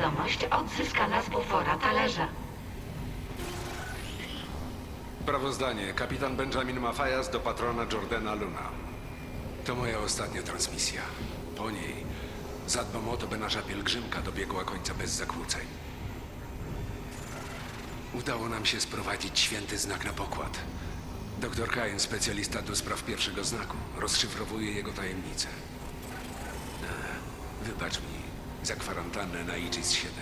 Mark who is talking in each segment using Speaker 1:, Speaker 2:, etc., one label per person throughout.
Speaker 1: wiadomość odzyskana z bufora talerza.
Speaker 2: Sprawozdanie. Kapitan Benjamin Mafias do patrona Jordana Luna. To moja ostatnia transmisja. Po niej zadbam o to, by nasza pielgrzymka dobiegła końca bez zakłóceń. Udało nam się sprowadzić święty znak na pokład. Doktor Kain, specjalista do spraw pierwszego znaku, rozszyfrowuje jego tajemnicę. E, Wybacz mi za kwarantannę na Aegis 7.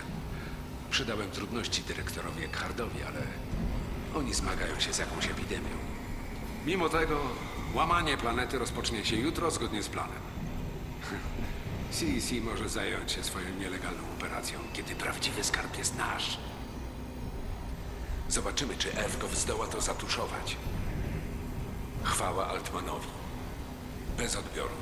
Speaker 2: Przydałem trudności dyrektorowi Eckhardowi, ale oni zmagają się z jakąś epidemią. Mimo tego, łamanie planety rozpocznie się jutro zgodnie z planem. CEC może zająć się swoją nielegalną operacją, kiedy prawdziwy skarb jest nasz. Zobaczymy, czy Ewkow zdoła to zatuszować. Chwała Altmanowi. Bez odbioru.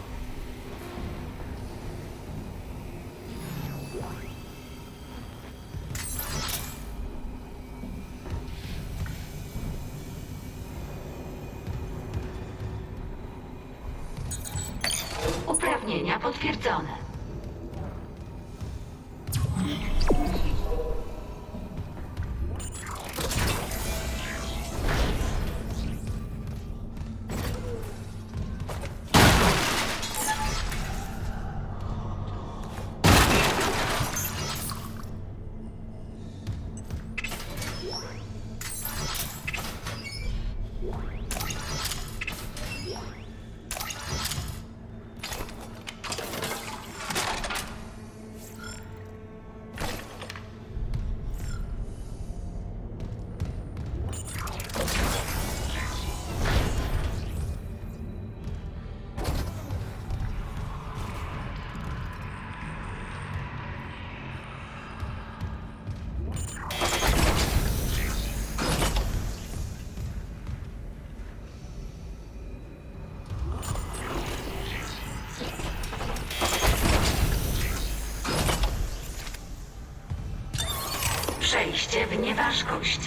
Speaker 1: Przejście w nieważkość.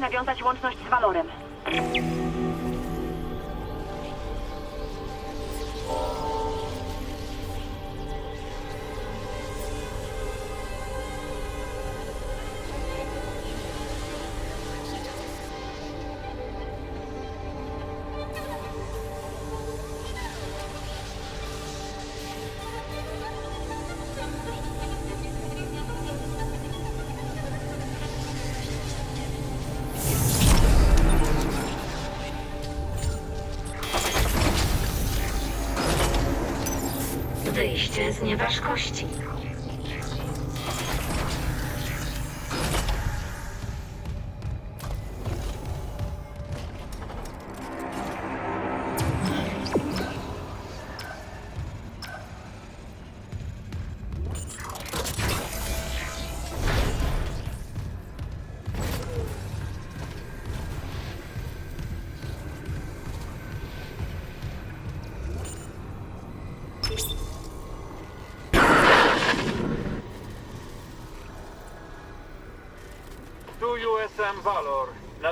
Speaker 3: Nawiązać łączność z Valorem.
Speaker 1: Wyjście z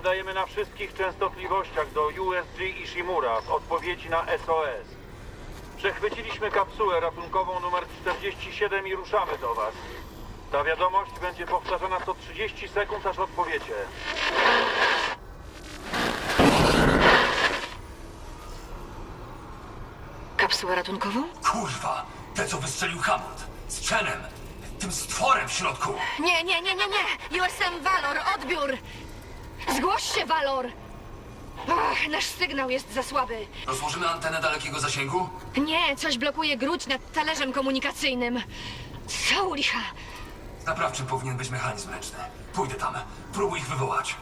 Speaker 4: Nadajemy na wszystkich częstotliwościach do USG Ishimura w odpowiedzi na SOS. Przechwyciliśmy kapsułę ratunkową numer 47 i ruszamy do Was. Ta wiadomość będzie powtarzana co 30 sekund, aż odpowiecie.
Speaker 5: Kapsułę ratunkową?
Speaker 6: Kurwa, te co wystrzelił Hammond. Z Chenem. Tym stworem w środku.
Speaker 5: Nie, nie, nie, nie, nie! USM Valor, odbiór! Zgłoś się, Valor! Ach, nasz sygnał jest za słaby.
Speaker 6: Rozłożymy antenę dalekiego zasięgu?
Speaker 5: Nie, coś blokuje gruć nad talerzem komunikacyjnym. Co u licha?
Speaker 6: Naprawczym powinien być mechanizm ręczny. Pójdę tam. Próbuj ich wywołać.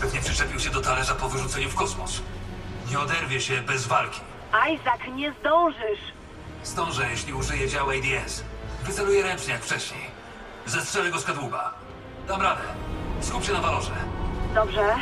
Speaker 6: Pewnie przyczepił się do talerza po wyrzuceniu w kosmos. Nie oderwie się bez walki.
Speaker 1: Isaac, nie zdążysz.
Speaker 6: Zdążę, jeśli użyję dział ADS. Wyceluję ręcznie jak wcześniej. Zestrzelę go z kadłuba. Dam radę. Skup się na walorze.
Speaker 1: Dobrze.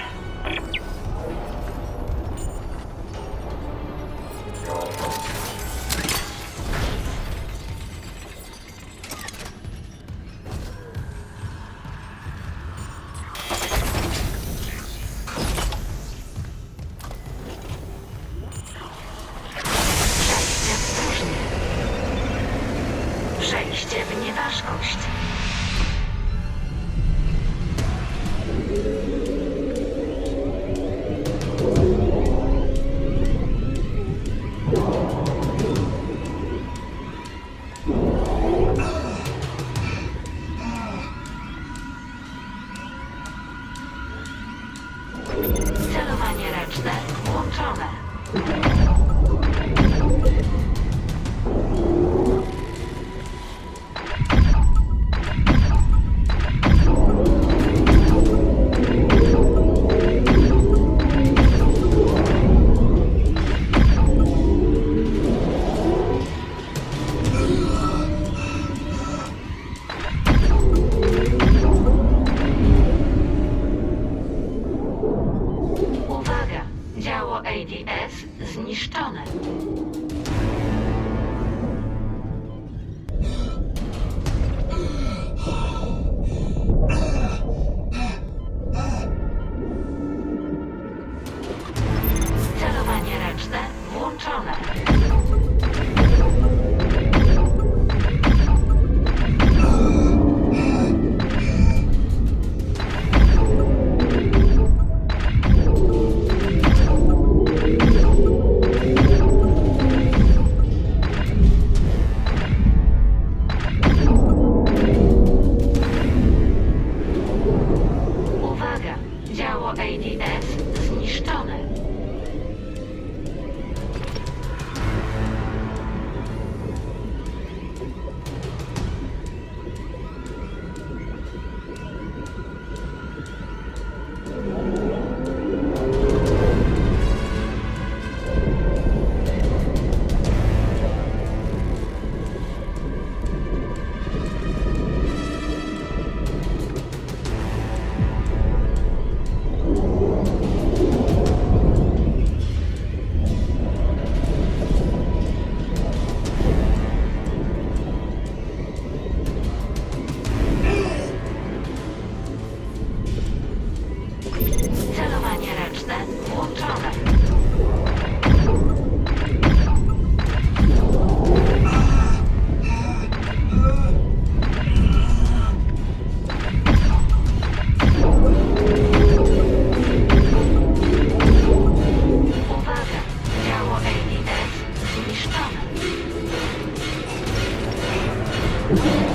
Speaker 1: Nie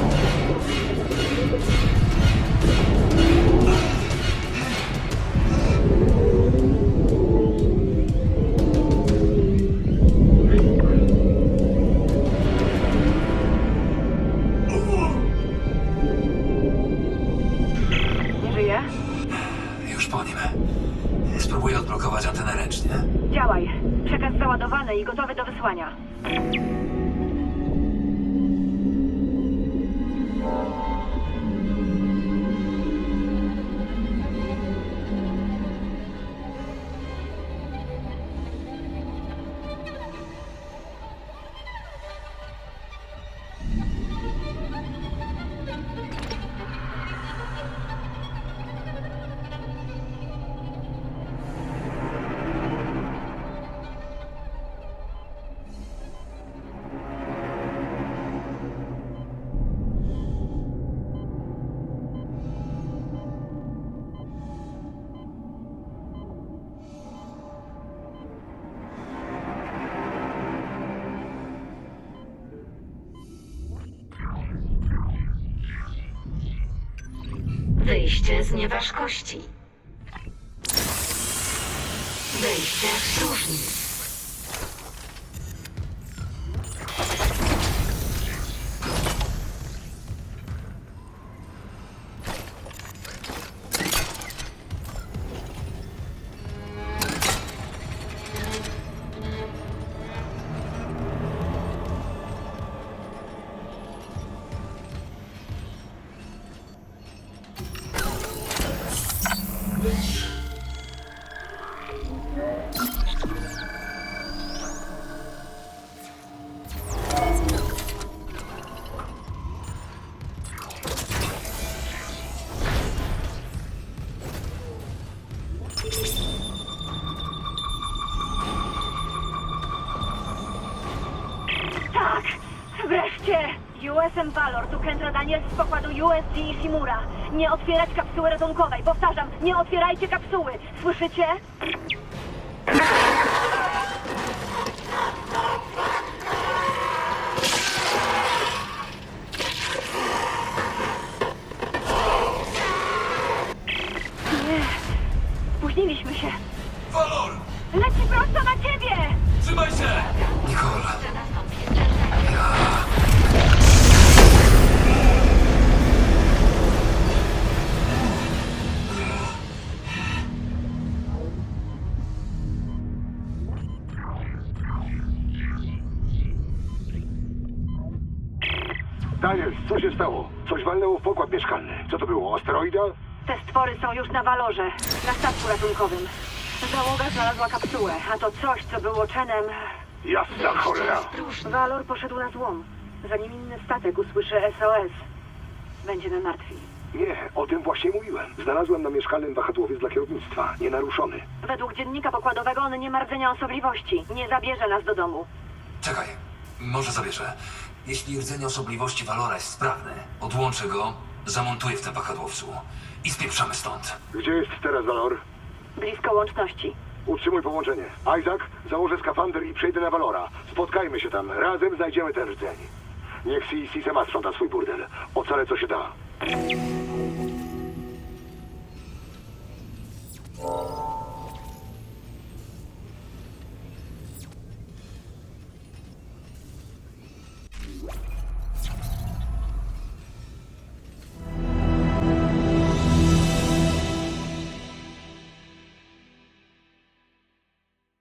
Speaker 7: Wyjście z nieważkości.
Speaker 1: Wyjście w próżni.
Speaker 3: Daniels z pokładu USG Ishimura. Nie otwierać kapsuły ratunkowej. Powtarzam, nie otwierajcie kapsuły. Słyszycie? A to coś, co było Chenem...
Speaker 8: Jasna cholera.
Speaker 3: Walor poszedł na złom. Zanim inny statek usłyszy SOS, będzie na martwi.
Speaker 8: Nie, o tym właśnie mówiłem. Znalazłem na mieszkalnym wahadłowiec dla kierownictwa, nienaruszony.
Speaker 3: Według dziennika pokładowego on nie ma rdzenia osobliwości. Nie zabierze nas do domu.
Speaker 6: czekaj. Może zabierze. Jeśli rdzenie osobliwości Valora jest sprawny, odłączę go, zamontuję w tym wahadłowcu i spieprzamy stąd.
Speaker 8: Gdzie jest teraz Valor?
Speaker 3: Blisko łączności.
Speaker 8: Utrzymuj połączenie. Isaac, założę skafander i przejdę na Valora. Spotkajmy się tam. Razem znajdziemy ten rdzeń. Niech si sama sprząta swój burdel. Ocalę co się da.